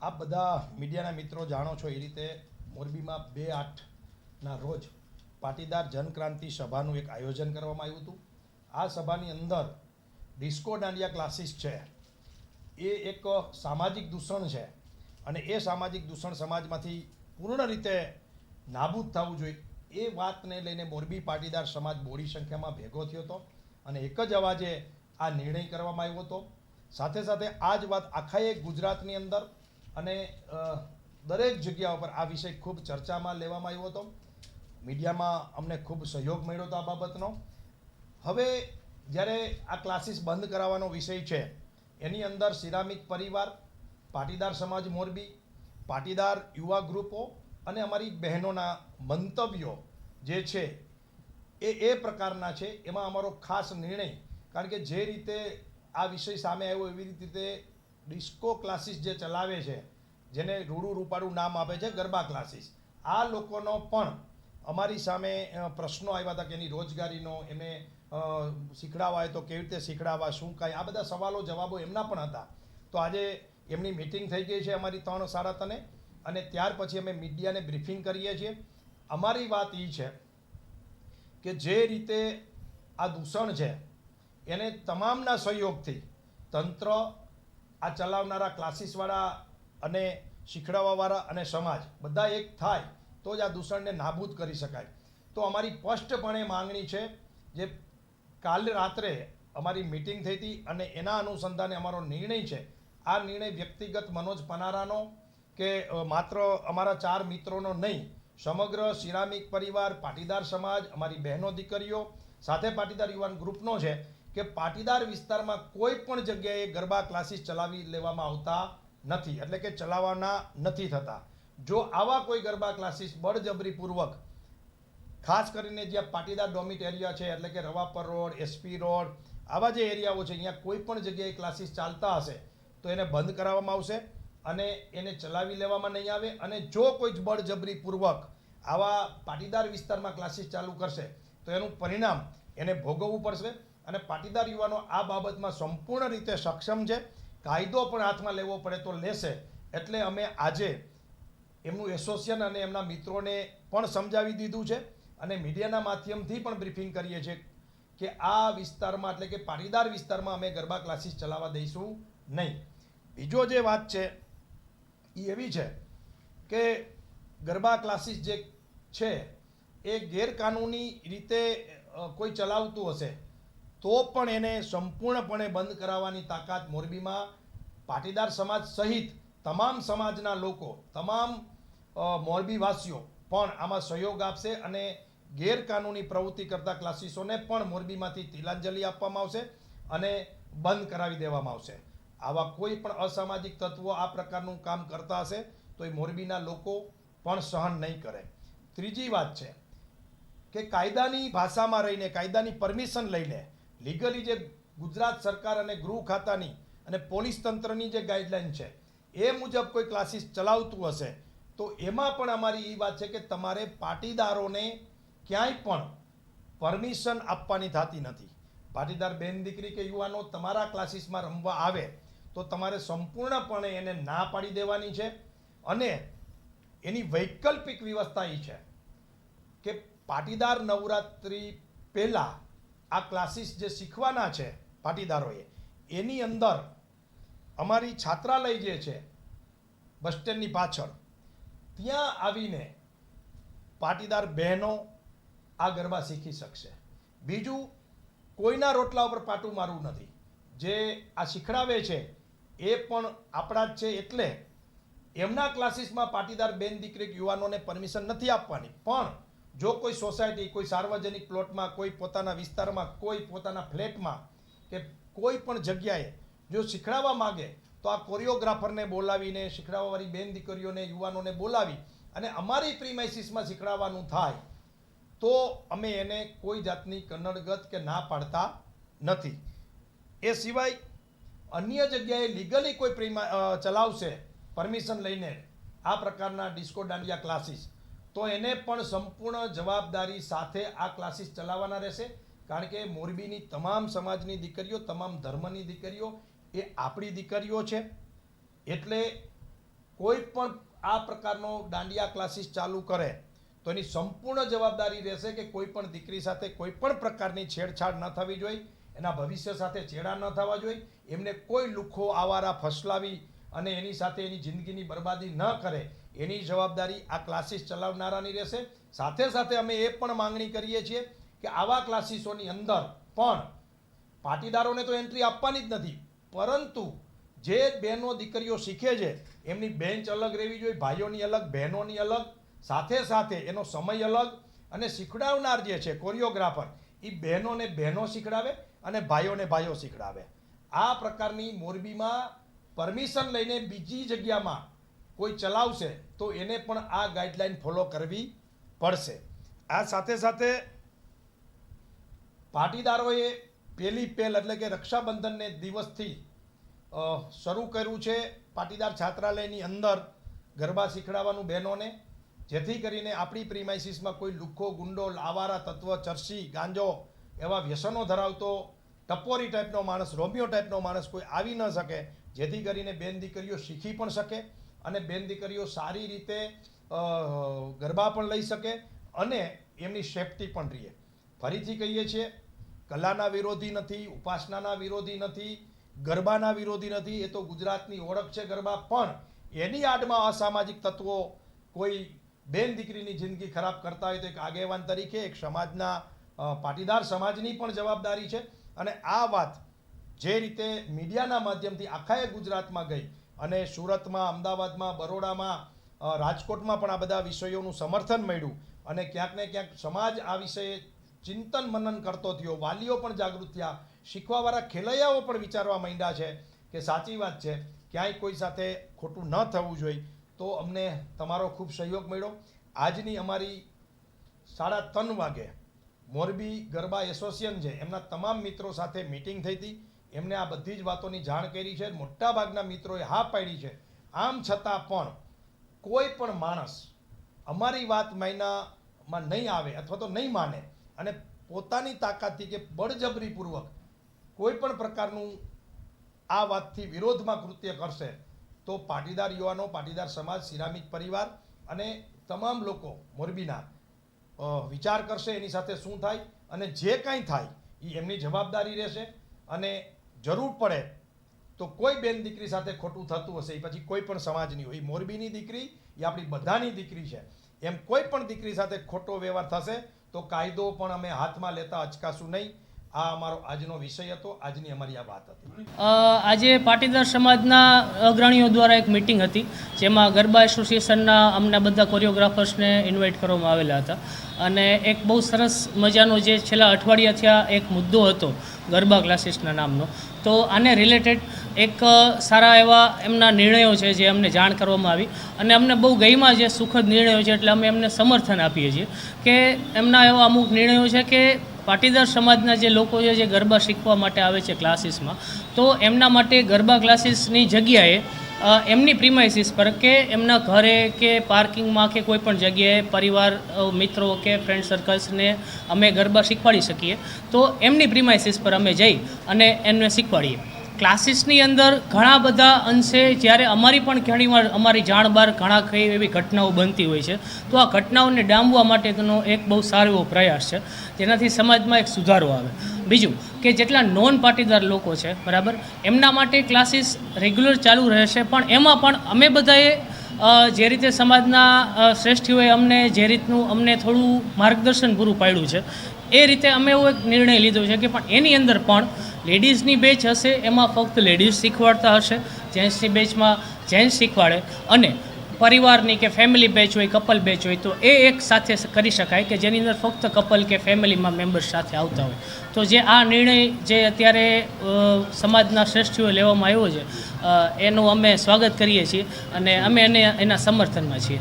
આપ બધા મીડિયાના મિત્રો જાણો છો એ રીતે મોરબીમાં બે આઠના રોજ પાટીદાર જનક્રાંતિ સભાનું એક આયોજન કરવામાં આવ્યું હતું. આ સભાની અંદર ડિસ્કો દાંડિયા ક્લાસીસ છે. એ એક સામાજિક દૂષણ છે અને એ સામાજિક દૂષણ સમાજમાંથી પૂર્ણ રીતે નાબૂદ થવું જોઈએ. એ વાતને લઈને મોરબી પાટીદાર સમાજ બોડી સંખ્યામાં ભેગો થયો હતો અને એક જ અવાજે આ નિર્ણય કરવામાં આવ્યો હતો. સાથે સાથે આ જ વાત આખા એક ગુજરાતની અંદર અને દરેક જગ્યા ઉપર આ વિષય ખૂબ ચર્ચામાં લેવામાં આવ્યો હતો. મીડિયામાં અમને ખૂબ સહયોગ મળ્યો હતો આ બાબતનો. હવે, જ્યારે આ ક્લાસીસ બંધ કરાવવાનો વિષય છે, એની અંદર સિરામિક પરિવાર, પાટીદાર સમાજ મોરબી, પાટીદાર યુવા ગ્રુપો અને અમારી બહેનોના મંતવ્યો જે છે, એ એ પ્રકારના છે. એમાં અમારો ખાસ નિર્ણય, કારણ કે જે રીતે આ વિષય સામે આવ્યો એવી રીતે ડિસ્કો ક્લાસીસ જે ચલાવે છે, જેને રૂડું રૂપાળું નામ આપે છે, ગરબા ક્લાસીસ આ લોકોનો પણ અમારી સામે પ્રશ્નો આવ્યા હતા કે એની રોજગારીનો એને શીખડાવવા હોય તો કેવી રીતે શીખડાવવા શું કાંઈ? આ બધા સવાલો, જવાબો એમના પણ હતા. તો આજે એમની મિટિંગ થઈ ગઈ છે અમારી ત્રણ સાડા ત્રણે અને ત્યાર પછી અમે મીડિયાને બ્રીફિંગ કરીએ છીએ. અમારી વાત એ છે કે જે રીતે આ દૂષણ છે, એને તમામના સહયોગથી તંત્ર આ ચલાવનારા ક્લાસીસવાળા અને શીખડાવવાવાળા અને સમાજ બધા એક થાય તો જ આ દૂષણને નાબૂદ કરી શકાય. તો અમારી સ્પષ્ટપણે માંગણી છે જે કાલે રાત્રે અમારી મિટિંગ થઈ હતી અને એના અનુસંધાને અમારો નિર્ણય છે. આ નિર્ણય વ્યક્તિગત મનોજ પનારાનો કે માત્ર અમારા ચાર મિત્રોનો નહીં, સમગ્ર સિરામિક પરિવાર, પાટીદાર સમાજ, અમારી બહેનો, દીકરીઓ, સાથે પાટીદાર યુવાન ગ્રુપનો છે. કે પાટીદાર વિસ્તારમાં કોઈ પણ જગ્યાએ ગરબા ક્લાસીસ ચલાવી લેવામાં આવતા નથી. એટલે કે ચલાવવાના નથી થતા. જો આવા કોઈ ગરબા ક્લાસીસ બળજબરીપૂર્વક, ખાસ કરીને જ્યાં પાટીદાર ડોમિટ એરિયા છે, એટલે કે રવાપર રોડ એસપી રોડ, આવા જે એરિયાઓ છે, અહીંયા કોઈ પણ જગ્યાએ ક્લાસીસ ચાલતા હશે, તો એને બંધ કરાવવામાં આવશે અને એને ચલાવી લેવામાં નહીં આવે. અને જો કોઈ બળજબરીપૂર્વક આવા પાટીદાર વિસ્તારમાં ક્લાસીસ ચાલુ કરશે, તો એનું પરિણામ એને ભોગવવું પડશે. અને પાટીદાર યુવાનો આ બાબતમાં સંપૂર્ણ રીતે સક્ષમ છે. કાયદો પણ હાથમાં લેવો પડે તો લેશે. એટલે અમે આજે એમનું એસોસિએશન અને એમના મિત્રોને પણ સમજાવી દીધું છે અને મીડિયાના માધ્યમથી પણ બ્રીફિંગ કરીએ છીએ કે આ વિસ્તારમાં એટલે કે પાટીદાર વિસ્તારમાં અમે ગરબા ક્લાસીસ ચલાવવા દઈશું નહીં. બીજો જે વાત છે એ એવી છે કે ગરબા ક્લાસીસ જે છે એ ગેરકાનૂની રીતે કોઈ ચલાવતું હશે. તો પણ એને સંપૂર્ણપણે બંધ કરાવવાની તાકાત મોરબીમાં પાટીદાર સમાજ સહિત તમામ સમાજના લોકો, તમામ મોરબીવાસીઓ પણ આમાં સહયોગ આપશે અને ગેરકાનૂની પ્રવૃત્તિ કરતા ક્લાસીસોને પણ મોરબીમાંથી તિલાંજલિ આપવામાં આવશે અને બંધ કરાવી દેવામાં આવશે. આવા કોઈ પણ અસામાજિક તત્વો આ પ્રકારનું કામ કરતા હશે તો એ મોરબીના લોકો પણ સહન નહીં કરે. ત્રીજી વાત છે કે કાયદાની ભાષામાં રહીને, કાયદાની પરમિશન લઈને લીગલી જે ગુજરાત સરકાર અને ગૃહ ખાતાની અને પોલીસ તંત્રની જે ગાઈડલાઈન છે, એ મુજબ કોઈ ક્લાસીસ ચલાવતું હશે, તો એમાં પણ અમારી એ વાત છે કે તમારે પાટીદારોને ક્યાંય પણ પરમિશન આપવાની થતી નથી. પાટીદાર બેન દીકરી કે યુવાનો તમારા ક્લાસીસમાં રમવા આવે, તો તમારે સંપૂર્ણપણે એને ના પાડી દેવાની છે. અને એની વૈકલ્પિક વ્યવસ્થા એ છે કે પાટીદાર નવરાત્રિ પહેલાં આ ક્લાસીસ જે શીખવાના છે પાટીદારોએ, એની અંદર અમારી છાત્રાલય જે છે, બસ સ્ટેન્ડની પાછળ, ત્યાં આવીને પાટીદાર બહેનો આ ગરબા શીખી શકશે. બીજું, કોઈના રોટલા ઉપર પાટું મારવું નથી. જે આ શીખડાવે છે, એ પણ આપણા જ છે એટલે એમના ક્લાસીસમાં પાટીદાર બેન દીકરી યુવાનોને પરમિશન નથી આપવાની. પણ જો કોઈ સોસાયટી, કોઈ સાર્વજનિક પ્લોટમાં, કોઈ પોતાના વિસ્તારમાં, કોઈ પોતાના ફ્લેટમાં કે કોઈ પણ જગ્યાએ જો શીખડાવવા માગે, તો આ કોરિયોગ્રાફરને બોલાવીને, શીખડાવવાવાળી બેન દીકરીઓને, યુવાનોને બોલાવી અને અમારી પ્રીમાઇસીસમાં શીખડાવવાનું થાય, તો અમે એને કોઈ જાતની કન્નડગત કે ના પાડતા નથી. એ સિવાય અન્ય જગ્યાએ લીગલી કોઈ પ્રીમા ચલાવશે પરમિશન લઈને આ પ્રકારના ડિસ્કો દાંડિયા ક્લાસીસ તો એને પણ સંપૂર્ણ જવાબદારી સાથે આ ક્લાસીસ ચલાવવાના રહેશે. કારણ કે મોરબીની તમામ સમાજની દીકરીઓ, તમામ ધર્મની દીકરીઓ એ આપણી દીકરીઓ છે. એટલે કોઈ પણ આ પ્રકારનો દાંડિયા ક્લાસીસ ચાલુ કરે, તો એની સંપૂર્ણ જવાબદારી રહેશે કે કોઈ પણ દીકરી સાથે કોઈ પણ પ્રકારની છેડછાડ ન થવી જોઈએ, એના ભવિષ્ય સાથે ચેડા ન થવા જોઈએ. એમને કોઈ લુખો, આવારા, ફસલાવી અને એની સાથે એની જિંદગીની બરબાદી ન કરે, એની જવાબદારી આ ક્લાસીસ ચલાવનારાની રહેશે. સાથે સાથે અમે એ પણ માંગણી કરીએ છીએ કે આવા ક્લાસીસોની અંદર પણ પાટીદારોને તો એન્ટ્રી આપવાની જ નથી, પરંતુ જે બહેનો દીકરીઓ શીખે છે, એમની બેન્ચ અલગ રહેવી જોઈએ, ભાઈઓની અલગ, બહેનોની અલગ, સાથે સાથે એનો સમય અલગ અને શીખડાવનાર જે છે કોરિયોગ્રાફર એ બહેનોને બહેનો શીખડાવે અને ભાઈઓને ભાઈઓ શીખડાવે. આ પ્રકારની મોરબીમાં પરમિશન લઈને બીજી જગ્યામાં કોઈ ચલાવશે તો એને પણ આ ગાઈડલાઈન ફોલો કરવી પડશે. આ સાથે સાથે પાટીદારોએ પહેલી પહેલ એટલે કે રક્ષાબંધનને દિવસથી શરૂ કર્યું છે પાટીદાર છાત્રાલયની અંદર ગરબા શીખડાવવાનું બહેનોને, જેથી કરીને આપણી પ્રિમાઇસીસમાં કોઈ લુખ્ખો ગુંડો આવારા તત્વ, ચરસી, ગાંજો એવા વ્યસનો ધરાવતો ટપોરી ટાઈપનો માણસ, રોમિયો ટાઈપનો માણસ કોઈ આવી ન શકે, જેથી કરીને બેન દીકરીઓ શીખી પણ શકે અને બેન દીકરીઓ સારી રીતે ગરબા પણ લઈ શકે અને એમની સેફટી પણ રહે. ફરીથી કહીએ છીએ, કલાના વિરોધી નથી, ઉપાસનાના વિરોધી નથી, ગરબાના વિરોધી નથી, એ તો ગુજરાતની ઓળખ છે ગરબા, પણ એની આડમાં અસામાજિક તત્વો કોઈ બેન દીકરીની જિંદગી ખરાબ કરતા હોય તો એક આગેવાન તરીકે એક સમાજના પાટીદાર સમાજની પણ જવાબદારી છે. અને આ વાત જે રીતે મીડિયાના માધ્યમથી આખાએ ગુજરાતમાં ગઈ અને સુરતમાં, અમદાવાદમાં, બરોડામાં રાજકોટમાં પણ આ બધા વિષયોનું સમર્થન મળ્યું અને ક્યાંક ને ક્યાંક સમાજ આ વિષયે ચિંતન મનન કરતો થયો. વાલીઓ પણ જાગૃત થયા. શીખવાવાળા ખેલૈયાઓ પણ વિચારવા માંડ્યા છે કે સાચી વાત છે, ક્યાંય કોઈ સાથે ખોટું ન થવું જોઈએ. તો અમને તમારો ખૂબ સહયોગ મળ્યો. આજની અમારી સાડા ત્રણ વાગે મોરબી ગરબા એસોસિએશન છે, એમના તમામ મિત્રો સાથે મિટિંગ થઈ હતી. એમને આ બધી જ વાતોની જાણ કરી છે. મોટાભાગના મિત્રોએ હા પાડી છે. આમ છતાં પણ કોઈ પણ માણસ અમારી વાત માયનામાં નહીં આવે અથવા તો નહીં માને અને પોતાની તાકાતથી કે બળજબરીપૂર્વક કોઈ પણ પ્રકારનું આ વાતથી વિરોધમાં કૃત્ય કરશે તો પાટીદાર યુવાનો, પાટીદાર સમાજ, સિરામિક પરિવાર અને તમામ લોકો મોરબીના વિચાર કરશે એની સાથે શું થાય અને જે કાંઈ થાય એ એમની જવાબદારી રહેશે અને જરૂર પડે તો કોઈ બેન દીકરી સાથે ખોટું થતું હશે એ પછી કોઈ પણ સમાજની હોય. એ મોરબીની દીકરી એ આપણી બધાની દીકરી છે. એમ કોઈ પણ દીકરી સાથે ખોટો વ્યવહાર થશે તો કાયદો પણ અમે હાથમાં લેતા અચકાશું નહીં. આ અમારો આજનો વિષય હતો, આજની અમારી આ વાત હતી. આજે પાટીદાર સમાજના અગ્રણીઓ દ્વારા એક મિટિંગ હતી, જેમાં ગરબા એસોસિએશનના અમને બધા કોરિયોગ્રાફર્સને ઇન્વાઇટ કરવામાં આવેલા હતા. અને એક બહુ સરસ મજાનો જે છેલ્લા અઠવાડિયાથી થયા એક મુદ્દો હતો, ગરબા ક્લાસીસના નામનો. તો આને રિલેટેડ એક સારા એવા એમના નિર્ણયો છે જે અમને જાણ કરવામાં આવી. અને અમને બહુ ગઈમાં જે સુખદ નિર્ણયો છે, એટલે અમે એમને સમર્થન આપીએ છીએ કે એમના એવા અમુક નિર્ણયો છે કે પાટીદાર સમાજના જે લોકો છે, જે ગરબા શીખવા માટે આવે છે ક્લાસીસમાં, તો એમના માટે ગરબા ક્લાસીસની જગ્યાએ એમની પ્રિમાઇસીસ પર કે એમના ઘરે કે પાર્કિંગમાં કે કોઈ પણ જગ્યાએ પરિવાર મિત્રો કે ફ્રેન્ડ સર્કલ્સને અમે ગરબા શીખવાડી શકીએ, તો એમની પ્રિમાઇસીસ પર અમે જઈ અને એમને શીખવાડીએ. ક્લાસીસની અંદર ઘણા બધા અંશે જ્યારે અમારી પણ ઘણીવાર અમારી જાણ બહાર ઘણા કઈ એવી ઘટનાઓ બનતી હોય છે, તો આ ઘટનાઓને ડામવા માટેનો એક બહુ સારો એવો પ્રયાસ છે. જેનાથી સમાજમાં એક સુધારો આવે. બીજું કે જેટલા નોન પાટીદાર લોકો છે, બરાબર, એમના માટે ક્લાસીસ રેગ્યુલર ચાલુ રહેશે, પણ એમાં પણ અમે બધાએ જે રીતે સમાજના શ્રેષ્ઠીઓએ અમને જે રીતનું અમને થોડું માર્ગદર્શન પૂરું પાડ્યું છે, એ રીતે અમે એવો એક નિર્ણય લીધો છે કે પણ એની અંદર પણ લેડીઝની બેચ હશે, એમાં ફક્ત લેડીઝ શીખવાડતા હશે, જેન્ટ્સની બેચમાં જેન્ટ્સ શીખવાડે. અને પરિવારની કે ફેમિલી બેચ હોય, કપલ બેચ હોય, તો એ એક સાથે કરી શકાય કે જેની અંદર ફક્ત કપલ કે ફેમિલીમાં મેમ્બર્સ સાથે આવતા હોય. તો જે આ નિર્ણય જે અત્યારે સમાજના શ્રેષ્ઠીઓ લેવામાં આવ્યો છે એનું અમે સ્વાગત કરીએ છીએ અને અમે એને, એના સમર્થનમાં છીએ.